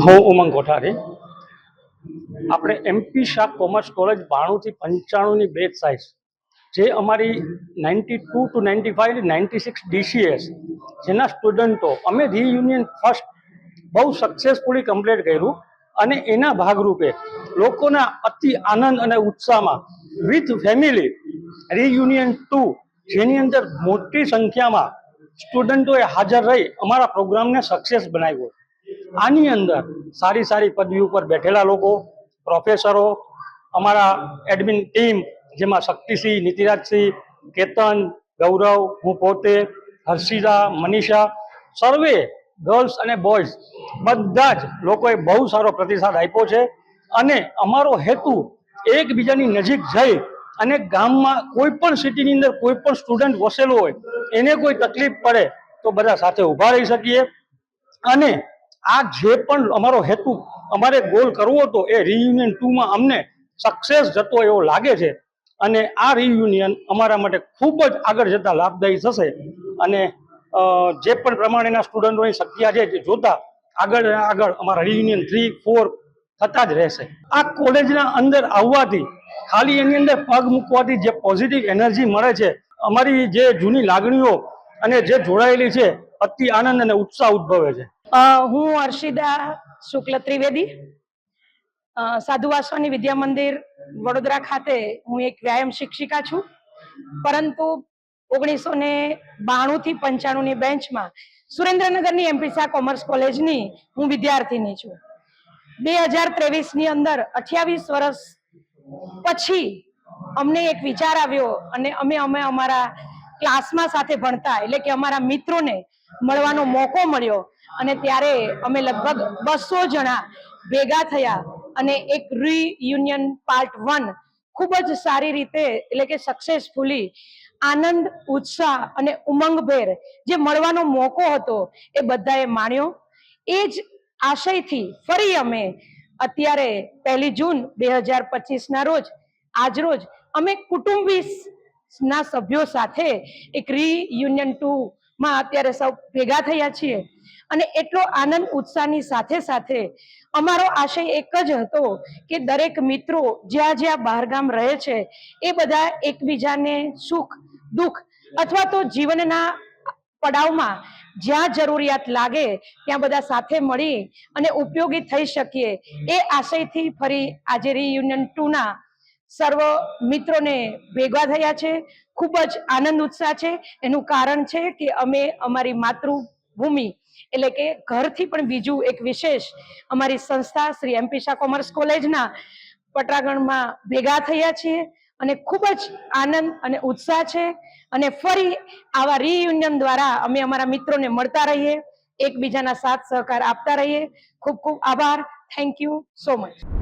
હું ઉમંગ કોઠારી. આપણે MP Shah commerce college બાણુંથી પંચાણુંની બેચ સાઇઝ જે અમારી ninety two two ninety five ninety six DCS, જેના સ્ટુડન્ટો અમે રિયુનિયન ફર્સ્ટ બહુ સક્સેસફુલી કમ્પ્લીટ કર્યું અને એના ભાગરૂપે લોકોના અતિ આનંદ અને ઉત્સાહમાં વિથ ફેમિલી રિયુનિયન ટુ જેની અંદર મોટી સંખ્યામાં સ્ટુડન્ટોએ હાજર રહી, અમારા પ્રોગ્રામને સક્સેસ બનાવ્યો. આની અંદર સારી સારી પદવી ઉપર બેઠેલા લોકો, પ્રોફેસરો, અમારા એડમિન ટીમ જેમાં શક્તિસિંહ, નીતિરાજસિંહ, કેતન, ગૌરવ, હું પોતે હર્ષિતા મનીષા, સર્વે, ગર્લ્સ અને બોયઝ બધા જ લોકોએ બહુ સારો પ્રતિસાદ આપ્યો છે અને અમારો હેતુ એકબીજાની નજીક જઈ અને ગામમાં કોઈ પણ સિટીની અંદર કોઈ પણ સ્ટુડન્ટ વસેલો હોય, એને કોઈ તકલીફ પડે તો બધા સાથે ઊભા રહી શકીએ અને આ જે પણ અમારો હેતુ અમારે ગોલ કરવો હતો એ રિયુનિયન ટુમાં અમને સક્સેસ જતો એવો લાગે છે. અને આ રિયુનિયન અમારા માટે ખૂબ જ આગળ જતા લાભદાયી થશે. અને જે પણ પ્રમાણેના સ્ટુડન્ટોની શક્યા છે તે જોતા, આગળ આગળ અમારા રિયુનિયન થ્રી ફોર થતા જ રહેશે. આ કોલેજના અંદર આવવાથી, ખાલી એની અંદર પગ મૂકવાથી જે પોઝિટિવ એનર્જી મળે છે, અમારી જે જૂની લાગણીઓ અને જે જોડાયેલી છે, અતિ આનંદ અને ઉત્સાહ ઉદ્ભવે છે. હું અર્ષિદા શુક્લ ત્રિવેદી. સાધુવાસવાની સાધુ વાસવાની વિદ્યા મંદિર વડોદરા ખાતે હું એક વ્યાયામ શિક્ષિકા છું. પરંતુ ઓગણીસો ને બાણું થી પંચાણું ની બેન્ચમાં સુરેન્દ્રનગરની એમપી શાહ કોમર્સ કોલેજની હું વિદ્યાર્થીની છું. બે હજાર ત્રેવીસની અંદર અઠ્યાવીસ વર્ષ પછી અમને એક વિચાર આવ્યો અને અમે અમે અમારા ક્લાસમાં સાથે ભણતા, એટલે કે અમારા મિત્રોને મળવાનો મોકો મળ્યો. અને ત્યારે અમે લગભગ બસો જણા ભેગા થયા અને એક રીયુનિયન પાર્ટ વન ખૂબ જ સારી રીતે, એટલે કે સક્સેસફુલી આનંદ, ઉત્સાહ અને ઉમંગભેર જે મળવાનો મોકો હતો એ બધાએ માણ્યો. એ જ આશયથી ફરી અમે અત્યારે પહેલી જૂન બે હજાર પચીસના રોજ, આજ રોજ અમે કુટુંબી ના સભ્યો સાથે એક રીયુનિયન ટુ માં અત્યારે સૌ ભેગા થયા છીએ. અને એટલો આનંદ ઉત્સાહની સાથે સાથે અમારો આશય એક જ હતો કે દરેક મિત્રો જ્યાં જ્યાં બહારગામ રહે છે, એ બધા એકબીજાને સુખ, દુઃખ અથવા તો જીવનના પડાવમાં જ્યાં જરૂરિયાત લાગે ત્યાં બધા સાથે મળી અને ઉપયોગી થઈ શકીએ. એ આશયથી ફરી આજે રિયુનિયન ટુ ના સર્વ મિત્રોને ભેગા થયા છે. ખૂબ જ આનંદ ઉત્સાહ છે. એનું કારણ છે કે અમે અમારી માતૃભૂમિ એટલે કે ઘરથી પણ બીજું એક વિશેષ અમારી સંસ્થા શ્રી એમપી શાહ કોમર્સ કોલેજના પટરાગણમાં ભેગા થયા છીએ અને ખૂબ જ આનંદ અને ઉત્સાહ છે. અને ફરી આવા રિયુનિયન દ્વારા અમે અમારા મિત્રોને મળતા રહીએ. એકબીજાના સાથ સહકાર આપતા રહીએ. ખૂબ ખૂબ આભાર. Thank you so much